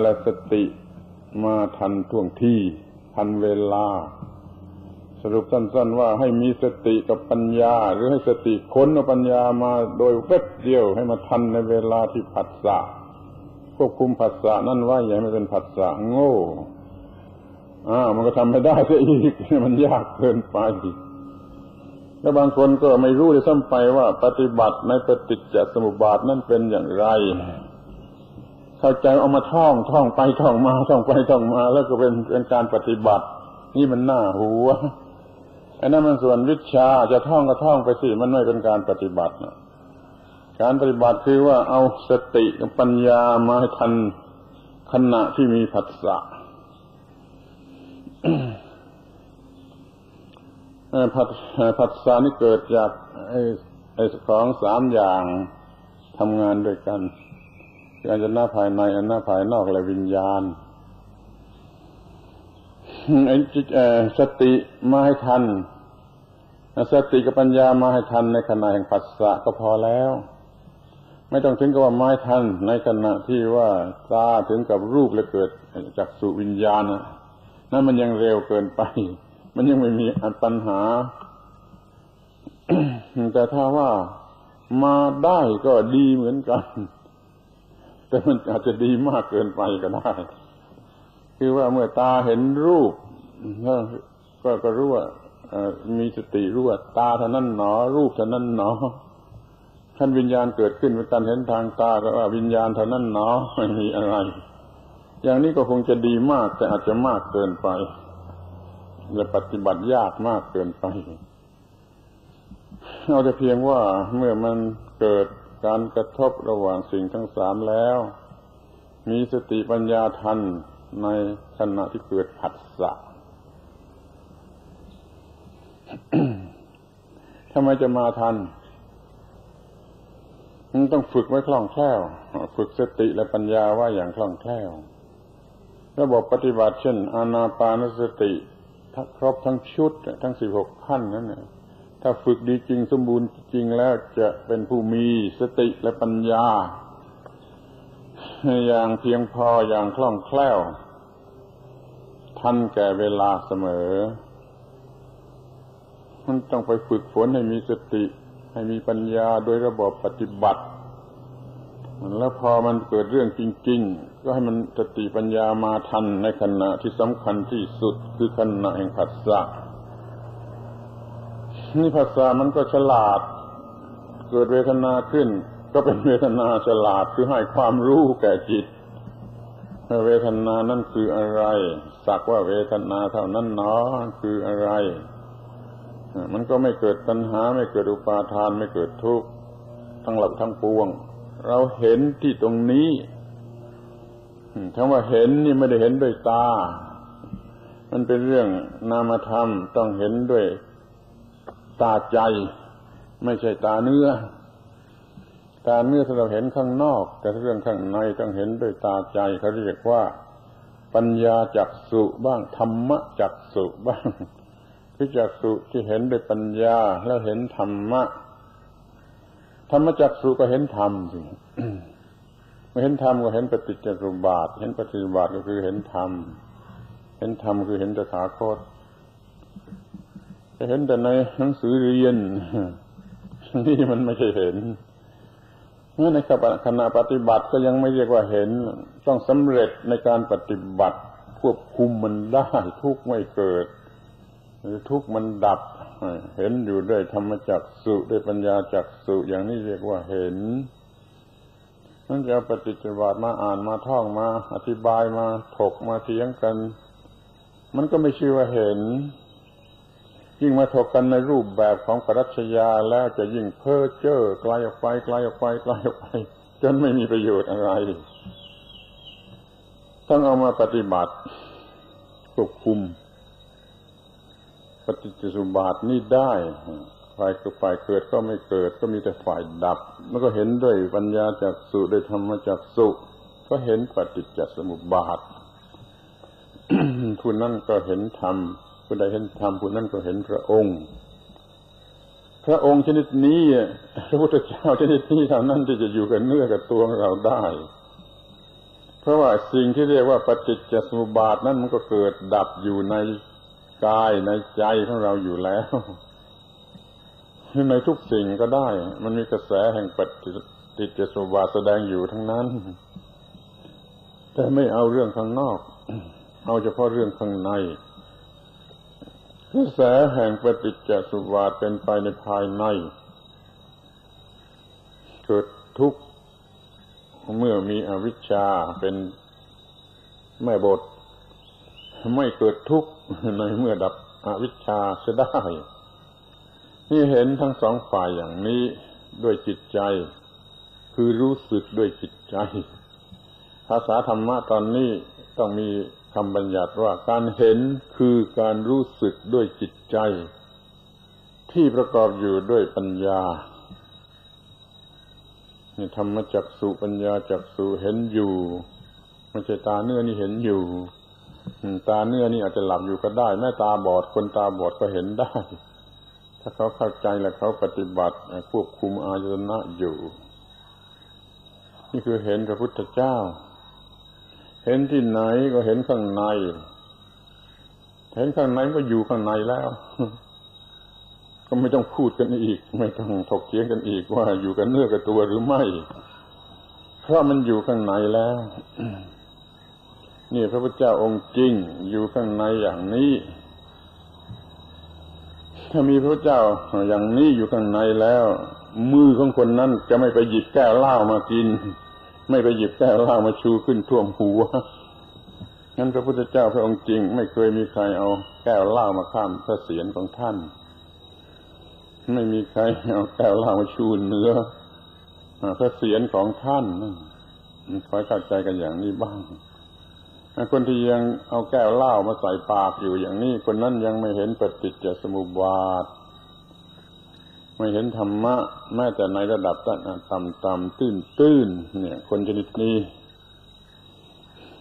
และสติมาทันท่วงที่ทันเวลา สรุปสั้น ๆ ว่าให้มีสติกับปัญญา หรือให้สติค้นเอาปัญญามาโดยเว็บเดียวให้มาทันในเวลาที่ผัสสะควบคุมผัสสะนั่นว่าอย่าให้มันเป็นผัสสะโง่อ่ามันก็ทำไม่ได้เสียอีกมันยากเกินไปแล้วบางคนก็ไม่รู้เลยซ้ำไปว่าปฏิบัติในปฏิจจสมุปบาทนั่นเป็นอย่างไร เข้าใจเอามาท่องท่องไปท่องมาท่องไปท่องมา แล้วก็เป็นเป็นการปฏิบัติ นี่มันหน้าหัวอ้นั่นมันส่วนวิชาจะท่องก็ท่องไปสิมันไม่เป็นการปฏิบัตินะการปฏิบัติคือว่าเอาสติปัญญามาทันขณะที่มีผัสสะผัสผัสสะนี่เกิดจากไอ้ของสามอย่างทำงานด้วยกัน อายนะภายในอันหน้าภายนอกและวิญญาณไอ้สติมาให้ทันสติกับปัญญามาให้ทันในขณะแห่งผัสสะก็พอแล้ว ไม่ต้องถึงกับว่าไม้ทันในขณะที่ว่าตาถึงกับรูปและเกิดจากสุวิญญาณนะนั่นมันยังเร็วเกินไป มันยังไม่มีปัญหา แต่ถ้าว่ามาได้ก็ดีเหมือนกัน แต่มันอาจจะดีมากเกินไปก็ได้ คือว่าเมื่อตาเห็นรูปก็ก็รู้ว่ามีสติรู้ว่าตาเท่านั้นหนอ รูปเท่านั้นหนอท่านวิญญาณเกิดขึ้นเป็นการเห็นทางตาก็ว่าวิญญาณเท่านั้นหนอไม่มีอะไร อย่างนี้ก็คงจะดีมากแต่อาจจะมากเกินไปและปฏิบัติยากมากเกินไป เอาแต่เพียงว่าเมื่อมันเกิด การกระทบระหว่างสิ่งทั้งสามแล้ว มีสติปัญญาทันในขณะที่เกิดผัสสะทำไมจะมาทันมันต้องฝึกไว้คล่องแคล่ว ฝึกสติและปัญญาว่าอย่างคล่องแคล่ว ระบบปฏิบัติเช่น อานาปานสติทับครบทั้งชุด ทั้งสิบหกขั้นนั้นเนี่ย ถ้าฝึกดีจริงสมบูรณ์จริงแล้วจะเป็นผู้มีสติและปัญญา อย่างเพียงพออย่างคล่องแคล่ว ทันแก่เวลาเสมอ มันต้องไปฝึกฝนให้มีสติ ให้มีปัญญาโดยระบบปฏิบัติแล้วพอมันเกิดเรื่องจริง ๆ ก็ให้มันสติปัญญามาทันในขณะที่สำคัญที่สุดคือขณะแห่งผัสสะ นี่ภาษามันก็ฉลาด เกิดเวทนาขึ้น ก็เป็นเวทนาฉลาดคือให้ความรู้แก่จิตเวทนานั่นคืออะไร สักว่าเวทนาเท่านั้นเนาะคืออะไรมันก็ไม่เกิดตัณหา ไม่เกิดอุปาทานไม่เกิดทุกข์ทั้งหลักทั้งปวง เราเห็นที่ตรงนี้คำว่าเห็นนี่ไม่ได้เห็นด้วยตา มันเป็นเรื่องนามธรรมต้องเห็นด้วย ตาใจ ไม่ใช่ตาเนื้อ ตาเนื้อถ้าเราเห็นข้างนอก แต่เรื่องข้างในต้องเห็นด้วยตาใจเขาเรียกว่า ปัญญาจักสุบ้างธรรมะจักสุบ้างคือจักสุที่เห็นด้วยปัญญาแล้วเห็นธรรมะธรรมจักสุก็เห็นธรรมสิไม่เห็นธรรมก็เห็นปฏิจจสมุปบาท เห็นปฏิบัติก็คือเห็นธรรม เห็นธรรมคือเห็นตถาคต จะเห็นแต่ในหนังสือเรียนนี่มันไม่ใช่เห็นเมื่อในขณะปฏิบัติก็ยังไม่เรียกว่าเห็น ต้องสำเร็จในการปฏิบัติควบคุมมันได้ ทุกไม่เกิด หรือทุกมันดับ เห็นอยู่ด้วยธรรมจักสุด้วยปัญญาจักสุอย่างนี้เรียกว่าเห็นนั่นจะปฏิจจบาทมาอ่านมาท่องมา อธิบายมาถกมาเถียงกัน มันก็ไม่ชื่อว่าเห็น ยิ่งมาถกกันในรูปแบบของปรัชญาแล้วจะยิ่งเพ้อเจ้อไกลออกไปไกลออกไปไกลออกไป จนไม่มีประโยชน์อะไรต้องเอามาปฏิบัติควบคุม ปฏิจจสุบาทนี่ได้ฝ่ายก็ฝ่ายเกิดก็ไม่เกิด ก็มีแต่ฝ่ายดับ แล้วก็เห็นด้วยปัญญาจากสุด้วยธรรมจากสุก็เห็นปฏิจจสมุปบาทผู้นั้นก็เห็นธรรม ผู้ใดเห็นธรรมผู้นั้นก็เห็นพระองค์ พระองค์ชนิดนี้พระพุทธเจ้าชนิดนี้เท่านั้นที่จะอยู่กับเนื้อกับตัวเราได้ เพราะว่าสิ่งที่เรียกว่าปฏิจจสมุปบาทนั้นมันก็เกิดดับอยู่ในกายในใจของเราอยู่แล้วในทุกสิ่งก็ได้ มันมีกระแสแห่งปฏิจจสมุปบาทแสดงอยู่ทั้งนั้น แต่ไม่เอาเรื่องข้างนอก เอาเฉพาะเรื่องข้างใน กระแสแห่งปฏิจจสุบาทเป็นไปในภายใน เกิดทุกข์เมื่อมีอวิชชาเป็นแม่บท ไม่เกิดทุกข์ในเมื่อดับอวิชชาจะได้ นี่เห็นทั้งสองฝ่ายอย่างนี้ด้วยจิตใจ คือรู้สึกด้วยจิตใจ ภาษาธรรมะตอนนี้ต้องมี คำบัญญัติว่าการเห็นคือการรู้สึกด้วยจิตใจ ที่ประกอบอยู่ด้วยปัญญานี่ธรรมจักสุปัญญาจักสุเห็นอยู่ไม่ใช่ตาเนื้อนี่เห็นอยู่ตาเนื้อนี่อาจจะหลับอยู่ก็ได้ แม่ตาบอดคนตาบอดก็เห็นได้ ถ้าเขาเข้าใจและเขาปฏิบัติควบคุมอายตนะอยู่ นี่คือเห็นพระพุทธเจ้า เห็นที่ไหนก็เห็นข้างใน เห็นข้างในก็อยู่ข้างในแล้ว ก็ไม่ต้องพูดกันอีก ไม่ต้องถกเถียงกันอีกว่าอยู่กันเนื้อกับตัวหรือไม่ เพราะมันอยู่ข้างในแล้ว นี่พระพุทธเจ้าองค์จริง อยู่ข้างในอย่างนี้ ถ้ามีพระเจ้าอย่างนี้อยู่ข้างในแล้ว มือของคนนั้นจะไม่ไปหยิบแก้วเหล้ามากิน ไม่ไปหยิบแก้วเหล้ามาชูขึ้นท่วมหัวงั้นพระพุทธเจ้าพระองค์จริง ไม่เคยมีใครเอาแก้วเหล้ามาข้ามพระเศียรของท่าน ไม่มีใครเอาแก้วเหล้ามาชูเนื้อพระเสียรของท่านคอยเข้าใจกันอย่างนี้บ้างคนที่ยังเอาแก้วเหล้ามาใส่ปากอยู่อย่างนี้ คนนั้นยังไม่เห็นปฏิจจสมุปบาท ไม่เห็นธรรมะ แม้แต่ในระดับต่ำต่ำตื้นตื้นเนี่ย คนชนิดนี้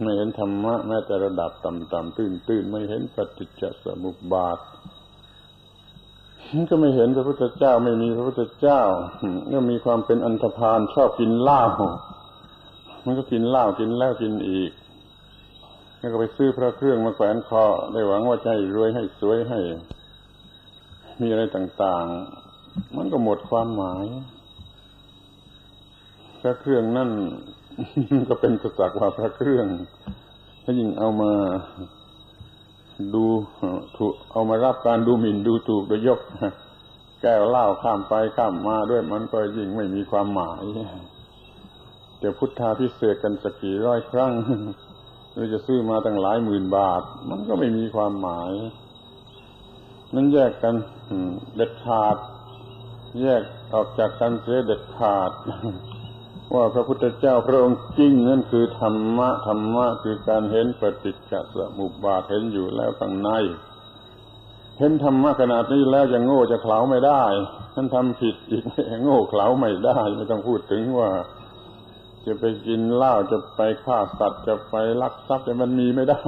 ไม่เห็นธรรมะ แม้แต่ระดับต่ำต่ำตื้นตื้นไม่เห็นปฏิจจสมุปบาทก็ไม่เห็นพระพุทธเจ้าไม่มีพระพุทธเจ้าก็มีความเป็นอันธพาลชอบกินเหล้ามันก็กินเหล้ากินแล้วกินอีก แล้วก็ไปซื้อพระเครื่องมาแขวนคอได้หวังว่าจะให้รวยให้สวยให้ มีอะไรต่าง ๆ มันก็หมดความหมายพระเครื่องนั่นก็เป็นกษัตริย์ว่าพระเครื่องถ้ายิ่งเอามาดูถูกเอามารับการดูหมิ่นดูถูกโดยยก แก้วเหล้าข้ามไปข้ามมาด้วยมันก็ยิ่งไม่มีความหมายเดี๋ยวพุทธาพิเศษกันสักกี่ร้อยครั้งหรือจะซื้อมาตั้งหลายหมื่นบาท มันก็ไม่มีความหมาย นั่นแยกกันเด็ดขาด แยกออกจากกันเสียเด็ดขาด ว่าพระพุทธเจ้าพระองค์จริงนั่นคือธรรมะธรรมะคือการเห็นปฏิจจสมุปบาทเห็นอยู่แล้วข้างใน เห็นธรรมะขนาดนี้แล้วยังโง่จะเขลาไม่ได้ท่านทำผิดอีกโง่เขลาไม่ได้ไม่ต้องพูดถึงว่าจะไปกินเหล้าจะไปฆ่าสัตว์จะไปลักทรัพย์จะมันมีไม่ได้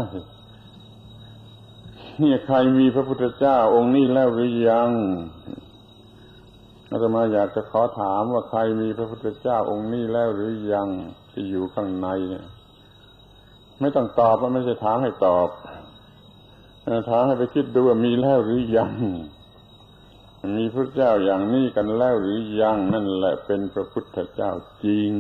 นี่ใครมีพระพุทธเจ้าองค์นี้แล้วหรือยัง อาตมาอยากจะขอถามว่าใครมีพระพุทธเจ้าองค์นี้แล้วหรือยังที่อยู่ข้างในเนี่ย ไม่ต้องตอบว่าไม่ใช่ถามให้ตอบถามให้ไปคิดดูว่ามีแล้วหรือยัง มีพระเจ้าอย่างนี้กันแล้วหรือยังนั่นแหละเป็นพระพุทธเจ้าจริง